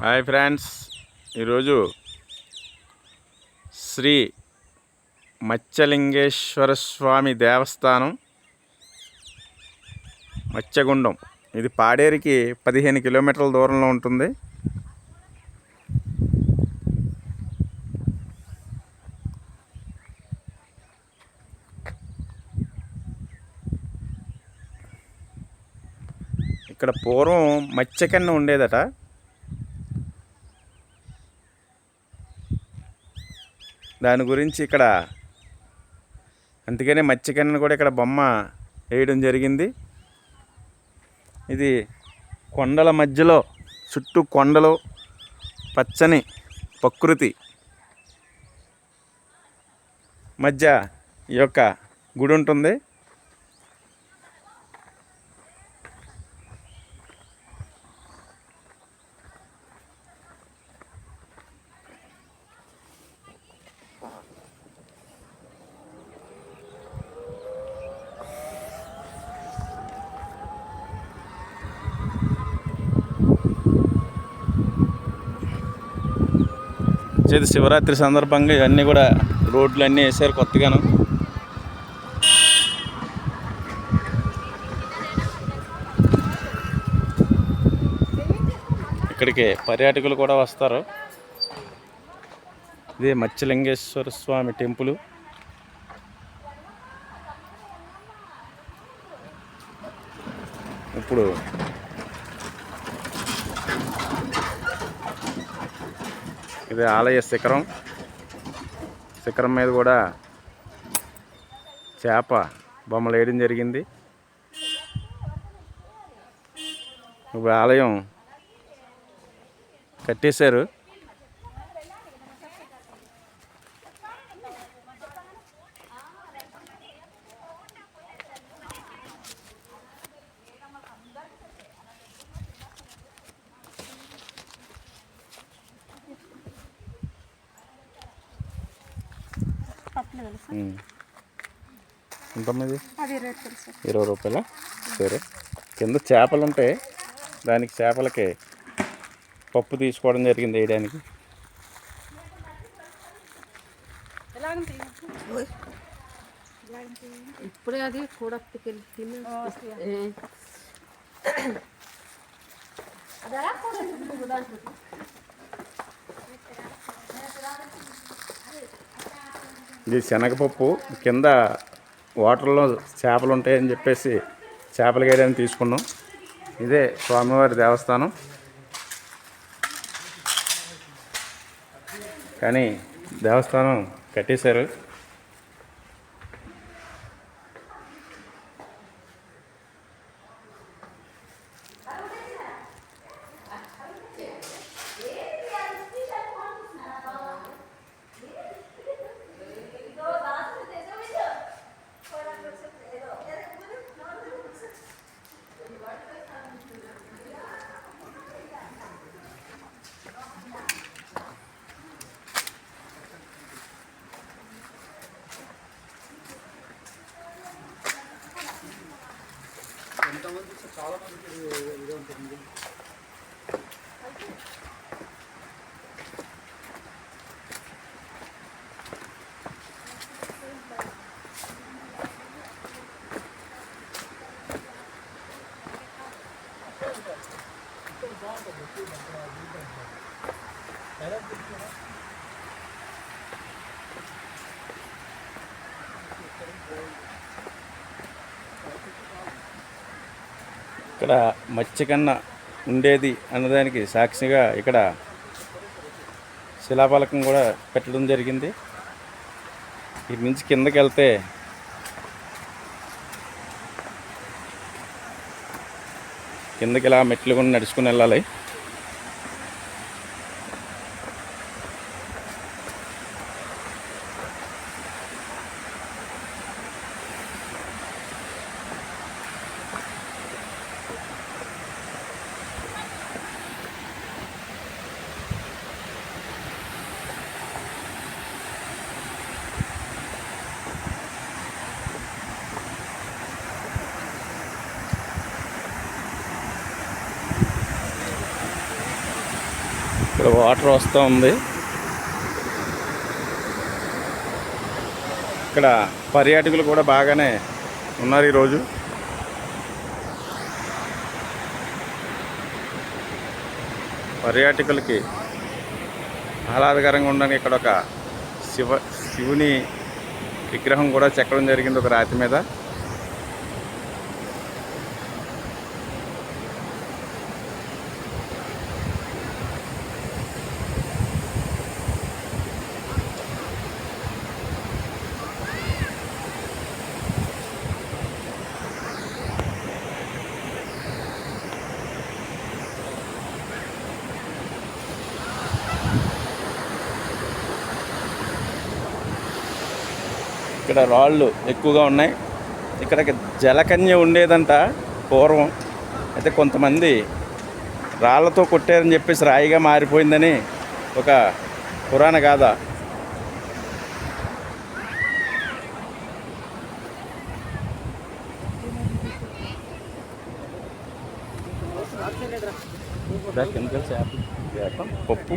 Hi friends. ఈరోజు శ్రీ మత్స్యలింగేశ్వర స్వామి దేవస్థానం మత్స్యగుండం ఇది పాడేరికి పదిహేను కిలోమీటర్ల దూరంలో ఉంటుంది. ఇక్కడ పూర్వం మత్స్యకన్ను ఉండేదట. దాని గురించి ఇక్కడ అందుకనే మత్స్యకన్ను కూడా ఇక్కడ బొమ్మ వేయడం జరిగింది. ఇది కొండల మధ్యలో చుట్టూ కొండలు పచ్చని ప్రకృతి మధ్య ఈ యొక్క గుడి ఉంటుంది. చేతి శివరాత్రి సందర్భంగా ఇవన్నీ కూడా రోడ్లు అన్నీ వేసారు కొత్తగాను. ఇక్కడికి పర్యాటకులు కూడా వస్తారు. ఇదే మత్స్యలింగేశ్వర స్వామి టెంపుల్. ఇప్పుడు ఇది ఆలయ శిఖరం. శిఖరం మీద కూడా చేప బొమ్మలు వేయడం జరిగింది. ఇప్పుడు ఆలయం కట్టేశారు. అది ఇరవై రూపాయలు సార్ ఇరవై రూపాయల? సరే. కింద చేపలు ఉంటాయి. దానికి చేపలకి పప్పు తీసుకోవడం జరిగింది వేయడానికి. ఇప్పుడే అది కూడట్టుకెళ్ళి తిని ఇది శనగపప్పు కింద వాటర్లో చేపలు ఉంటాయని చెప్పేసి చేపల వేయడానికి తీసుకున్నాం. ఇదే స్వామివారి దేవస్థానం. కానీ దేవస్థానం కట్టేశారు. ఎంతమంది చాలా మందికి ఇదే ఉంటుంది Thank you. ఇక్కడ మత్స్యకన్న ఉండేది అన్నదానికి సాక్షిగా ఇక్కడ శిలాఫలకం కూడా పెట్టడం జరిగింది. ఇటు నుంచి కిందకి వెళ్తే కిందకి ఇలా మెట్లు కూడా నడుచుకుని వెళ్ళాలి. ఇక్కడ వాటర్ వస్తూ ఉంది. ఇక్కడ పర్యాటకులు కూడా బాగానే ఉన్నారు ఈరోజు. పర్యాటకులకి ఆహ్లాదకరంగా ఉండడానికి ఇక్కడ ఒక శివ శివుని విగ్రహం కూడా చెక్కడం జరిగింది ఒక రాతి మీద. ఇక్కడ రాళ్ళు ఎక్కువగా ఉన్నాయి. ఇక్కడ జలకన్య ఉండేదంట పూర్వం. అయితే కొంతమంది రాళ్ళతో కొట్టారని చెప్పేసి రాయిగా మారిపోయిందని ఒక పురాణ గాథ. కెమికల్స్ యాపిల్ పప్పు.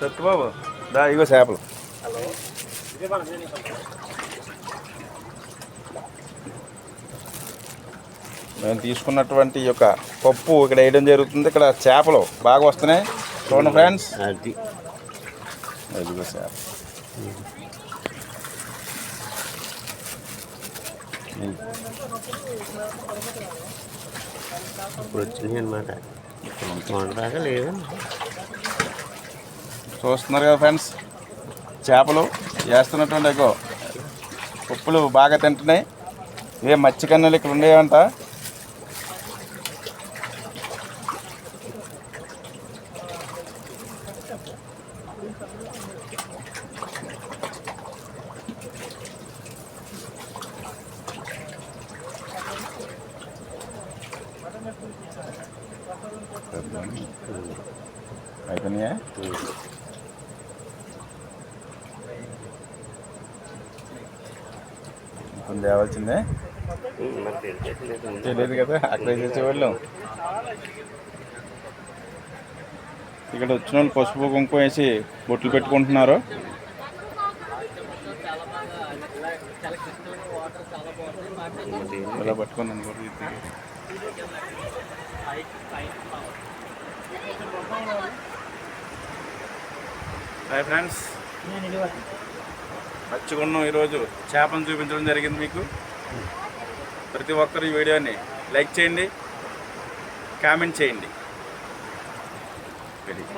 సత్యబాబు దా ఇగో చేపలు. మేము తీసుకున్నటువంటి యొక్క పప్పు ఇక్కడ వేయడం జరుగుతుంది. ఇక్కడ చేపలు బాగా వస్తున్నాయి. చూడండి ఫ్రెండ్స్. అది. ఇదిగో చేప. ఇప్పుడు వచ్చినాయి అనమాట వండరాగా లేవు. చూస్తున్నారు కదా ఫ్రెండ్స్. చేపలు వేస్తున్నటువంటి ఎగో ఉప్పులు బాగా తింటున్నాయి. ఏ మచ్చి ఇక్కడ ఉండేవంట. అయిపోయినాయా? కొంచెం తేవాల్సిందే? తెలియదు కదా అక్కడ చేసేవాళ్ళం. ఇక్కడ వచ్చిన వాళ్ళు పసుపు కుంకుమ వేసి బొట్లు పెట్టుకుంటున్నారు. ఇలా పట్టుకున్నాను హాయ్ ఫ్రెండ్స్. మర్చికున్నాం ఈరోజు చేపను చూపించడం జరిగింది మీకు. ప్రతి ఒక్కరు ఈ వీడియోని లైక్ చేయండి కామెంట్ చేయండి.